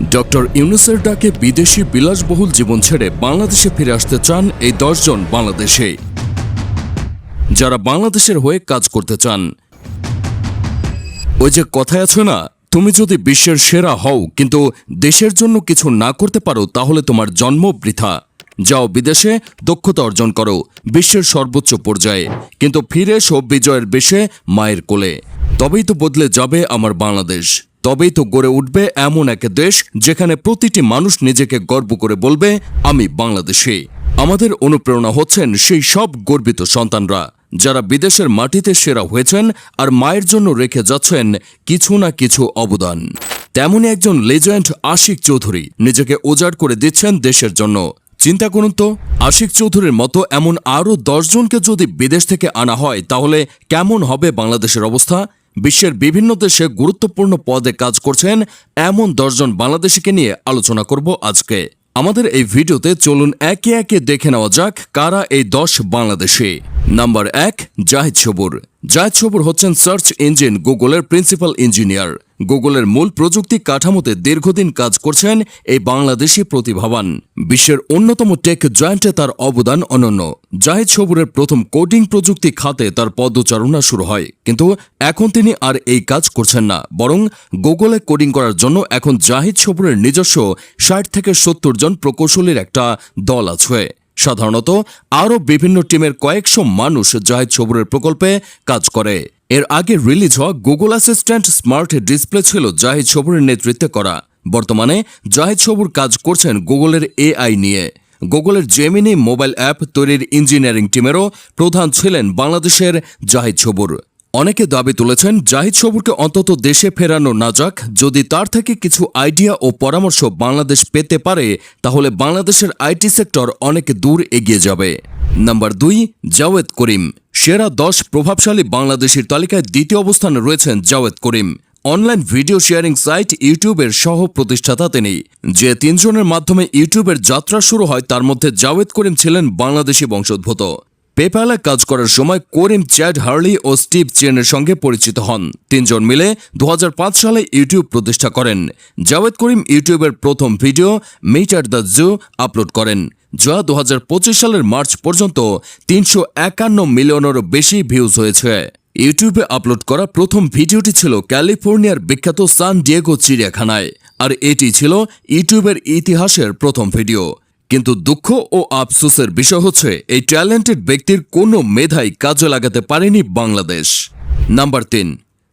Doctor ইউনুসের ডাকে বিদেশি বিলাসবহুল জীবন ছেড়ে বাংলাদেশে ফিরে আসতে চান এই দশজন বাংলাদেশে। যারা বাংলাদেশের হয়ে কাজ করতে চান। ওই যে কথায় আছে না, তুমি যদি বিশ্বের সেরা হও, কিন্তু দেশের জন্য কিছু না করতে পারো, তাহলে তোমার জন্ম বৃথা। যাও বিদেশে, দক্ষতা অর্জন করো, বিশ্বের সর্বোচ্চ পর্যায়ে। কিন্তু ফিরে সব বিজয়ের বেশে, মায়ের কোলে। তবেই তো বদলে যাবে আমার বাংলাদেশ। তবেই তো গড়ে উঠবে এমন এক দেশ যেখানে প্রতিটি মানুষ নিজেকে গর্ব করে বলবে, আমি বাংলাদেশে। আমাদের অনুপ্রেরণা হচ্ছেন সেই সব গর্বিত সন্তানরা, যারা বিদেশের মাটিতে সেরা হয়েছেন আর মায়ের জন্য রেখে যাচ্ছেন কিছু না কিছু অবদান। তেমনই একজন লেজেন্ড আশিক চৌধুরী নিজেকে উজাড় করে দিচ্ছেন দেশের জন্য। চিন্তা করুন তো, আশিক চৌধুরীর মতো এমন আরও দশজনকে যদি বিদেশ থেকে আনা হয়, তাহলে কেমন হবে বাংলাদেশের অবস্থা? বিশ্বের বিভিন্ন দেশে গুরুত্বপূর্ণ পদে কাজ করছেন এমন দশজন বাংলাদেশিকে নিয়ে আলোচনা করব আজকে। আমাদের এই ভিডিওতে চলুন একে একে দেখে নেওয়া যাক কারা এই দশ বাংলাদেশে। নাম্বার এক জাহিদ সবুর জাহিদ সবুর হচ্ছেন সার্চ ইঞ্জিন গুগলের প্রিন্সিপাল ইঞ্জিনিয়ার গুগলের মূল প্রযুক্তি কাঠামোতে দীর্ঘদিন কাজ করছেন এই বাংলাদেশি প্রতিভাবান। বিশ্বের অন্যতম টেক জয়েন্টে তার অবদান অনন্য। জাহিদ সবুরের প্রথম কোডিং প্রযুক্তি খাতে তার পদচারণা শুরু হয়। কিন্তু এখন তিনি আর এই কাজ করছেন না। বরং গুগলে কোডিং করার জন্য এখন জাহিদ সবুরের নিজস্ব ষাট থেকে সত্তর জন প্রকৌশলীর একটা দল আছে। সাধারণত আরও বিভিন্ন টিমের কয়েকশো মানুষ জাহেদ সবুরের প্রকল্পে কাজ করে। এর আগে রিলিজ হওয়া গুগল অ্যাসিস্ট্যান্ট স্মার্ট ডিসপ্লে ছিল জাহিদ সবুরের নেতৃত্বে করা। বর্তমানে জাহেদ ছবুর কাজ করছেন গুগলের এআই নিয়ে। গুগলের জেমিনি মোবাইল অ্যাপ তৈরির ইঞ্জিনিয়ারিং টিমেরও প্রধান ছিলেন বাংলাদেশের জাহেদ সবুর। অনেকে দাবি তুলেছেন জাহিদ সবুরকে অন্তত দেশে ফেরানো না যাক। যদি তার থেকে কিছু আইডিয়া ও পরামর্শ বাংলাদেশ পেতে পারে, তাহলে বাংলাদেশের আইটি সেক্টর অনেক দূর এগিয়ে যাবে। নাম্বার দুই, জাওয়েদ করিম। সেরা দশ প্রভাবশালী বাংলাদেশের তালিকায় দ্বিতীয় অবস্থানে রয়েছেন Jawed Karim. Online video sharing site ইউটিউবের সহ প্রতিষ্ঠাতা তিনি। যে তিনজনের মাধ্যমে ইউটিউবের যাত্রা শুরু হয়, তার মধ্যে জাওয়েদ করিম ছিলেন বাংলাদেশি বংশোদ্ভূত। পেপ্যালে কাজ করার সময় করিম চ্যাড হার্লি ও স্টিভ চেনের সঙ্গে পরিচিত হন। তিনজন মিলে দু হাজার পাঁচ সালে ইউটিউব প্রতিষ্ঠা করেন। জাভেদ করিম ইউটিউবের প্রথম video me at the zoo upload করেন, যা দু হাজার পঁচিশ সালের মার্চ পর্যন্ত তিনশো একান্ন মিলিয়নেরও বেশি ভিউজ হয়েছে। ইউটিউবে আপলোড করা প্রথম ভিডিওটি ছিল ক্যালিফোর্নিয়ার বিখ্যাত সান ডিয়েগো চিড়িয়াখানায়, আর এটি ছিল ইউটিউবের ইতিহাসের প্রথম ভিডিও। কিন্তু দুঃখ ও আফসোসের বিষয় হচ্ছে, এই ট্যালেন্টেড ব্যক্তির কোনো মেধাই কাজে লাগাতে পারেনি বাংলাদেশ। নাম্বার তিন,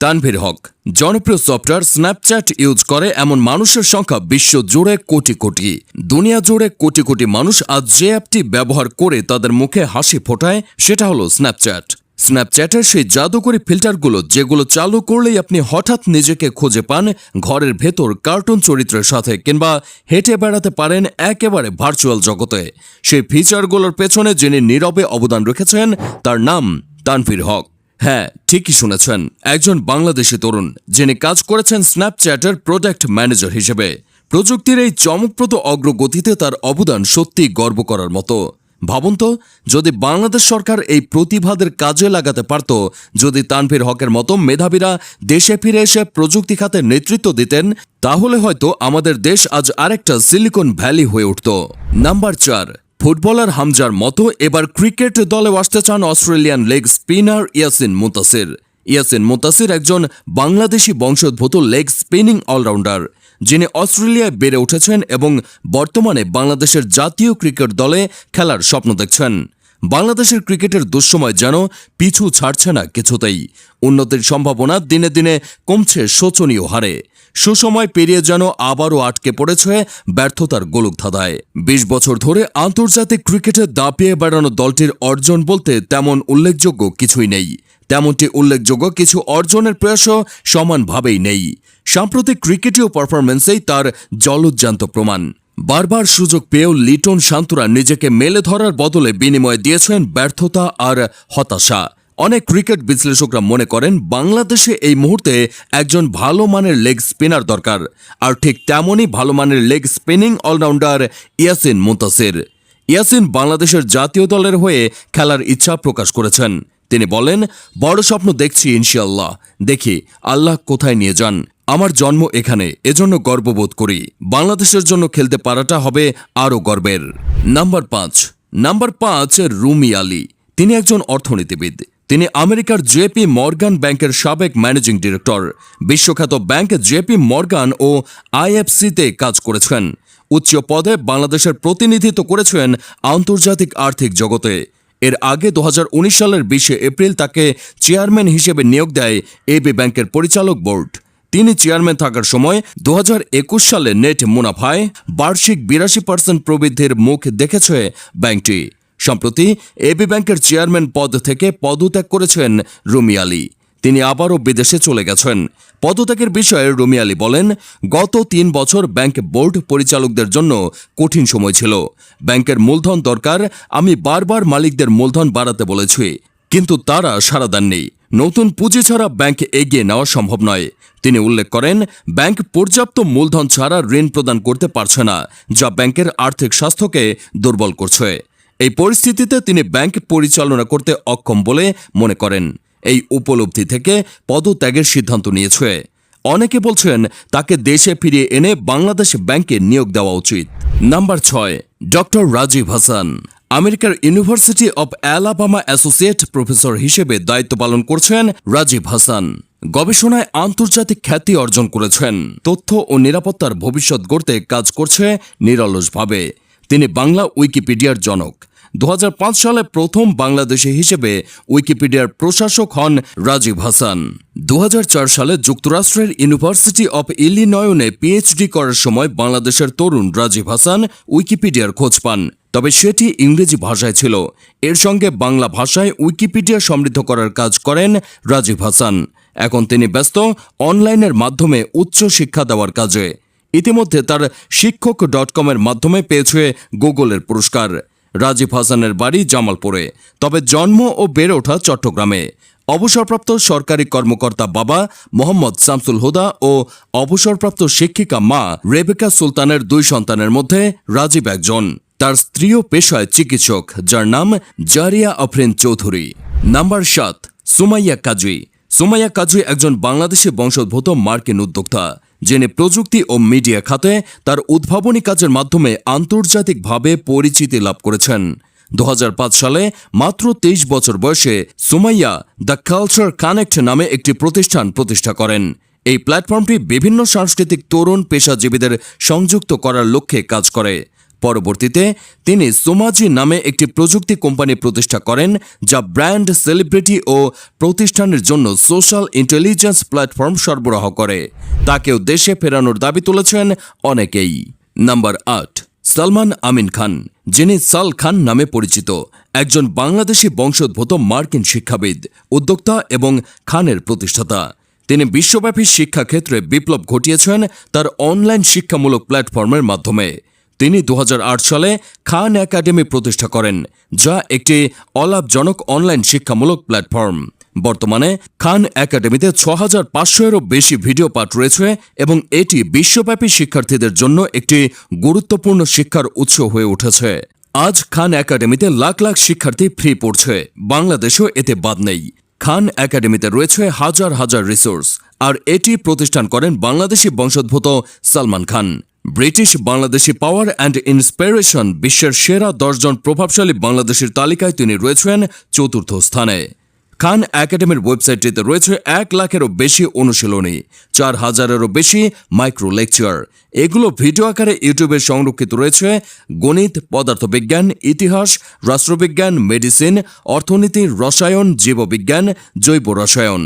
তানভীর হক। জনপ্রিয় সফটওয়্যার স্ন্যাপচ্যাট ইউজ করে এমন মানুষের সংখ্যা বিশ্ব জুড়ে কোটি কোটি। দুনিয়া জুড়ে কোটি কোটি মানুষ আজ যে অ্যাপটি ব্যবহার করে তাদের মুখে হাসি ফোটায়, সেটা হলো স্ন্যাপচ্যাট স্ন্যাপচ্যাটের সেই জাদুকরী ফিল্টারগুলো যেগুলো চালু করলেই আপনি হঠাৎ নিজেকে খুঁজে পান ঘরের ভেতর কার্টুন চরিত্রের সাথে কিংবা হেঁটে বেড়াতে পারেন একেবারে ভার্চুয়াল জগতে। সেই ফিচারগুলোর পেছনে যিনি নীরবে অবদান রেখেছেন, তার নাম তানভীর হক। হ্যাঁ ঠিকই শুনেছেন, একজন বাংলাদেশি তরুণ, যিনি কাজ করেছেন স্ন্যাপচ্যাটের প্রোডাক্ট ম্যানেজার হিসেবে। প্রযুক্তির এই চমকপ্রদ অগ্রগতিতে তার অবদান সত্যি গর্ব করার মতো। ভাবুন তো, যদি বাংলাদেশ সরকার এই প্রতিভাদের কাজে লাগাতে পারত, যদি তানভীর হকের মতো মেধাবীরা দেশে ফিরে এসে প্রযুক্তি খাতে নেতৃত্ব দিতেন, তাহলে হয়তো আমাদের দেশ আজ আরেকটা সিলিকন ভ্যালি হয়ে উঠত। নাম্বার চার, ফুটবলার হামজার মতো এবার ক্রিকেট দলে আসতে চান Australian leg spinner Yasin Mutasir. Yasin Mutasir একজন বাংলাদেশি বংশোদ্ভূত লেগ স্পিনিং অলরাউন্ডার। যিনি অস্ট্রেলিয়ায় বেড়ে উঠেছেন এবং বর্তমানে বাংলাদেশের জাতীয় ক্রিকেট দলে খেলার স্বপ্ন দেখছেন। বাংলাদেশের ক্রিকেটের দুঃসময় যেন পিছু ছাড়ছে না কিছুতেই। উন্নতির সম্ভাবনা দিনে দিনে কমছে শোচনীয় হারে। সুসময় পেরিয়ে যেন আবারও আটকে পড়েছে ব্যর্থতার গোলক ধাঁধায় বিশ বছর ধরে আন্তর্জাতিক ক্রিকেটে দাপিয়ে বেড়ানো দলটির অর্জন বলতে তেমন উল্লেখযোগ্য কিছুই নেই। তেমনটি উল্লেখযোগ্য কিছু অর্জনের প্রয়াসও সমানভাবেই নেই। সাম্প্রতিক ক্রিকেটীয় পারফরমেন্সেই তার জলজ্জান্ত প্রমাণ। বারবার সুযোগ পেয়েও লিটন শান্তরা নিজেকে মেলে ধরার বদলে বিনিময়ে দিয়েছেন ব্যর্থতা আর হতাশা। অনেক ক্রিকেট বিশ্লেষকরা মনে করেন, বাংলাদেশে এই মুহূর্তে একজন ভালো মানের লেগ স্পিনার দরকার। আর ঠিক তেমনই ভালো মানের leg spinning allrounder Yasin Mutasir Yasin বাংলাদেশের জাতীয় দলের হয়ে খেলার ইচ্ছা প্রকাশ করেছেন। তিনি বলেন, বড় স্বপ্ন দেখছি ইনশাল্লাহ দেখি, আল্লাহ কোথায় নিয়ে যান। আমার জন্ম এখানে, এজন্য গর্ববোধ করি। বাংলাদেশের জন্য খেলতে পারাটা হবে আরও গর্বের। নাম্বার পাঁচ। নাম্বার পাঁচ, রুমি আলী। তিনি একজন অর্থনীতিবিদ। তিনি আমেরিকার জেপি মর্গান ব্যাংকের সাবেক ম্যানেজিং ডিরেক্টর। বিশ্বখ্যাত ব্যাংক জেপি মর্গান ও আইএফসিতে কাজ করেছেন। উচ্চ পদে বাংলাদেশের প্রতিনিধিত্ব করেছেন আন্তর্জাতিক আর্থিক জগতে। এর আগে দু হাজার উনিশ সালের বিশে এপ্রিল তাকে চেয়ারম্যান হিসেবে নিয়োগ দেয় এবি ব্যাংকের পরিচালক বোর্ড। তিনি চেয়ারম্যান থাকার সময় দু হাজার একুশ সালে নেট মুনাফায় বার্ষিক বিরাশি পার্সেন্ট প্রবৃদ্ধির মুখ দেখেছে ব্যাংকটি। সম্প্রতি এবি ব্যাংকের চেয়ারম্যান পদ থেকে পদত্যাগ করেছেন রুমি আলী। তিনি আবারও বিদেশে চলে গেছেন। পদত্যাগের বিষয়ে রুমি আলী বলেন, গত তিন বছর ব্যাংক বোর্ড পরিচালকদের জন্য কঠিন সময় ছিল। ব্যাংকের মূলধন দরকার, আমি বারবার মালিকদের মূলধন বাড়াতে বলেছি, কিন্তু তারা সাড়া দেননি। নতুন পুঁজি ছাড়া ব্যাংক এগিয়ে নেওয়া সম্ভব নয়। তিনি উল্লেখ করেন, ব্যাংক পর্যাপ্ত মূলধন ছাড়া ঋণ প্রদান করতে পারছে না, যা ব্যাংকের আর্থিক স্বাস্থ্যকে দুর্বল করছে। এই পরিস্থিতিতে তিনি ব্যাংক পরিচালনা করতে অক্ষম বলে মনে করেন। এই উপলব্ধি থেকে পদত্যাগের সিদ্ধান্ত নিয়েছে। অনেকে বলছেন, তাকে দেশে ফিরিয়ে এনে বাংলাদেশ ব্যাংকে নিয়োগ দেওয়া উচিত। নাম্বার ছয়, ডক্টর রাজীব হাসান। আমেরিকার university of Alabama associate professor হিসেবে দায়িত্ব পালন করছেন রাজীব হাসান। গবেষণায় আন্তর্জাতিক খ্যাতি অর্জন করেছেন। তথ্য ও নিরাপত্তার ভবিষ্যৎ গড়তে কাজ করছে নিরলসভাবে। তিনি বাংলা উইকিপিডিয়ার জনক। দু হাজার পাঁচ সালে প্রথম বাংলাদেশি হিসেবে উইকিপিডিয়ার প্রশাসক হন রাজীব হাসান। দু হাজার চার সালে যুক্তরাষ্ট্রের ইউনিভার্সিটি অব ইলিনয়নে পিএইচডি করার সময় বাংলাদেশের তরুণ রাজীব হাসান উইকিপিডিয়ার খোঁজ পান। তবে সেটি ইংরেজি ভাষায় ছিল। এর সঙ্গে বাংলা ভাষায় উইকিপিডিয়া সমৃদ্ধ করার কাজ করেন রাজীব হাসান। এখন তিনি ব্যস্ত অনলাইনের মাধ্যমে উচ্চ শিক্ষা দেওয়ার কাজে। ইতিমধ্যে তার শিক্ষক ডট কমের মাধ্যমে পেয়েছে গুগলের পুরস্কার। রাজীব হাসানের বাড়ি জামালপুরে, তবে জন্ম ও বেড়ে ওঠা চট্টগ্রামে। অবসরপ্রাপ্ত সরকারি কর্মকর্তা বাবা মোহাম্মদ শামসুল হুদা ও অবসরপ্রাপ্ত শিক্ষিকা মা রেবেকা সুলতানের দুই সন্তানের মধ্যে রাজীব একজন। তার স্ত্রীও পেশায় চিকিৎসক, যার নাম জারিয়া আফরিন চৌধুরী। নাম্বার সাত, সুমাইয়া কাজী। সুমাইয়া কাজী একজন বাংলাদেশি বংশোদ্ভূত মার্কিন উদ্যোক্তা, যিনি প্রযুক্তি ও মিডিয়া খাতে তার উদ্ভাবনী কাজের মাধ্যমে আন্তর্জাতিকভাবে পরিচিতি লাভ করেছেন। দু হাজার পাঁচ সালে মাত্র তেইশ বছর বয়সে সুমাইয়া দ্য কালচার কানেক্ট নামে একটি প্রতিষ্ঠান প্রতিষ্ঠা করেন। এই প্ল্যাটফর্মটি বিভিন্ন সাংস্কৃতিক তরুণ পেশাজীবীদের সংযুক্ত করার লক্ষ্যে কাজ করে। পরবর্তীতে, তিনি সোমাজি নামে একটি প্রযুক্তি কোম্পানি প্রতিষ্ঠা করেন, যা ব্র্যান্ড, সেলিব্রিটি ও প্রতিষ্ঠানের জন্য সোশ্যাল ইন্টেলিজেন্স প্ল্যাটফর্ম সরবরাহ করে। তাকেও দেশে ফেরানোর দাবি তুলেছেন অনেকেই। নাম্বার আট, সালমান আমিন খান, যিনি সাল খান নামে পরিচিত, একজন বাংলাদেশি বংশোদ্ভূত মার্কিন শিক্ষাবিদ, উদ্যোক্তা এবং খানের প্রতিষ্ঠাতা। তিনি বিশ্বব্যাপী শিক্ষাক্ষেত্রে বিপ্লব ঘটিয়েছেন তার অনলাইন শিক্ষামূলক প্ল্যাটফর্মের মাধ্যমে। তিনি দু হাজার আট সালে খান একাডেমি প্রতিষ্ঠা করেন, যা একটি অলাভজনক অনলাইন শিক্ষামূলক প্ল্যাটফর্ম। বর্তমানে খান একাডেমিতে ছ হাজার পাঁচশোয়েরও বেশি ভিডিও পাঠ রয়েছে এবং এটি বিশ্বব্যাপী শিক্ষার্থীদের জন্য একটি গুরুত্বপূর্ণ শিক্ষার উৎস হয়ে উঠেছে। আজ খান একাডেমিতে লাখ লাখ শিক্ষার্থী ফ্রি পড়ছে, বাংলাদেশও এতে বাদ নেই। খান একাডেমিতে রয়েছে হাজার হাজার রিসোর্স, আর এটি প্রতিষ্ঠান করেন বাংলাদেশি বংশোদ্ভূত Salman Khan. British Bangladeshi power and inspiration বিশ্বের সেরা দশজন প্রভাবশালী বাংলাদেশের তালিকায় তিনি রয়েছেন চতুর্থ স্থানে। খান একাডেমির ওয়েবসাইটটিতে রয়েছে এক লাখেরও বেশি অনুশীলনী, চার হাজারেরও বেশি মাইক্রো লেকচার এগুলো ভিডিও আকারে ইউটিউবে সংরক্ষিত রয়েছে। গণিত, পদার্থবিজ্ঞান, ইতিহাস, রাষ্ট্রবিজ্ঞান, মেডিসিন, অর্থনীতি, রসায়ন, জীববিজ্ঞান, জৈব রসায়ন।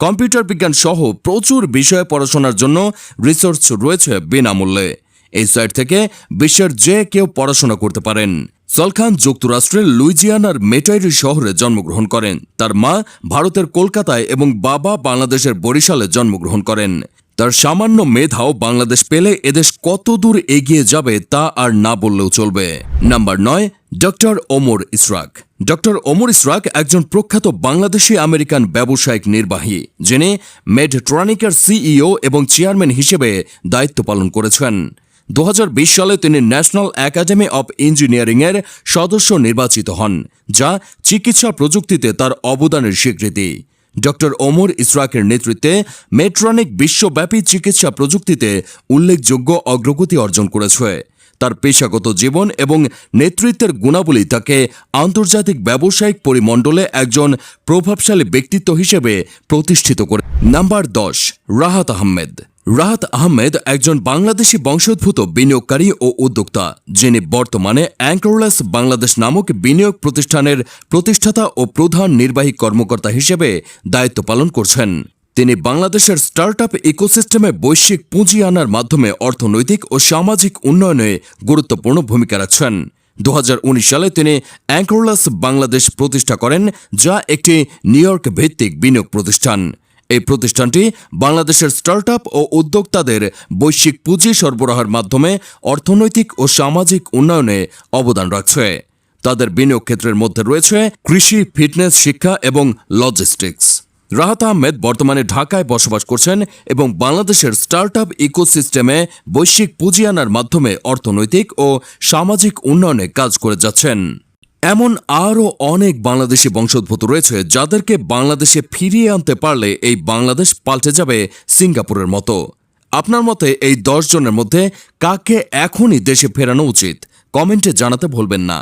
কম্পিউটার বিজ্ঞান সহ প্রচুর বিষয়ে পড়াশোনার জন্য রিসোর্স রয়েছে বিনামূল্যে। এই সাইট থেকে বিশ্বের যে কেউ পড়াশোনা করতে পারেন। সলখান যুক্তরাষ্ট্রের লুইজিয়ানার মেটাইরি শহরে জন্মগ্রহণ করেন। তার মা ভারতের কলকাতায় এবং বাবা বাংলাদেশের বরিশালে জন্মগ্রহণ করেন। তার সামান্য মেধাও বাংলাদেশ পেলে এদেশ কত দূর এগিয়ে যাবে তা আর না বললেও চলবে। নাম্বার নয়, ডক্টর ওমর ইসরাক। ডক্টর ওমর ইসরাক একজন প্রখ্যাত বাংলাদেশি আমেরিকান ব্যবসায়িক নির্বাহী, যিনি মেডট্রনিকের সিইও এবং চেয়ারম্যান হিসেবে দায়িত্ব পালন করেছেন। দু হাজার বিশ সালে তিনি ন্যাশনাল একাডেমি অব ইঞ্জিনিয়ারিংয়ের সদস্য নির্বাচিত হন, যা চিকিৎসা প্রযুক্তিতে তার অবদানের স্বীকৃতি। ডক্টর ওমর ইসরাকের নেতৃত্বে মেট্রনিক বিশ্বব্যাপী চিকিৎসা প্রযুক্তিতে উল্লেখযোগ্য অগ্রগতি অর্জন করেছে। তার পেশাগত জীবন এবং নেতৃত্বের গুণাবলী তাকে আন্তর্জাতিক ব্যবসায়িক পরিমণ্ডলে একজন প্রভাবশালী ব্যক্তিত্ব হিসেবে প্রতিষ্ঠিত করে। নাম্বার দশ, রাহাত আহমেদ। রাহাত আহমেদ একজন বাংলাদেশি বংশোদ্ভূত বিনিয়োগকারী ও উদ্যোক্তা, যিনি বর্তমানে অ্যাঙ্করলেস বাংলাদেশ নামক বিনিয়োগ প্রতিষ্ঠানের প্রতিষ্ঠাতা ও প্রধান নির্বাহী কর্মকর্তা হিসেবে দায়িত্ব পালন করছেন। তিনি বাংলাদেশের স্টার্টআপ ইকোসিস্টেমে বৈশ্বিক পুঁজি আনার মাধ্যমে অর্থনৈতিক ও সামাজিক উন্নয়নে গুরুত্বপূর্ণ ভূমিকা রাখছেন। দু হাজার উনিশ সালে তিনি অ্যাঙ্করলাস বাংলাদেশ প্রতিষ্ঠা করেন, যা একটি নিউ ভিত্তিক বিনিয়োগ প্রতিষ্ঠান। এই প্রতিষ্ঠানটি বাংলাদেশের স্টার্টআপ ও উদ্যোক্তাদের বৈশ্বিক পুঁজি সরবরাহের মাধ্যমে অর্থনৈতিক ও সামাজিক উন্নয়নে অবদান রাখছে। তাদের বিনিয়োগ ক্ষেত্রের মধ্যে রয়েছে কৃষি, ফিটনেস, শিক্ষা এবং লজিস্টিক্স। রাহাত আহমেদ বর্তমানে ঢাকায় বসবাস করছেন এবং বাংলাদেশের স্টার্টআপ ইকোসিস্টেমে বৈশ্বিক পুঁজি আনার মাধ্যমে অর্থনৈতিক ও সামাজিক উন্নয়নে কাজ করে যাচ্ছেন। এমন আরও অনেক বাংলাদেশি বংশোদ্ভূত রয়েছে যাদেরকে বাংলাদেশে ফিরিয়ে আনতে পারলে এই বাংলাদেশ পাল্টে যাবে সিঙ্গাপুরের মতো। আপনার মতে এই দশ জনের মধ্যে কাকে এখনই দেশে ফেরানো উচিত? কমেন্টে জানাতে ভুলবেন না।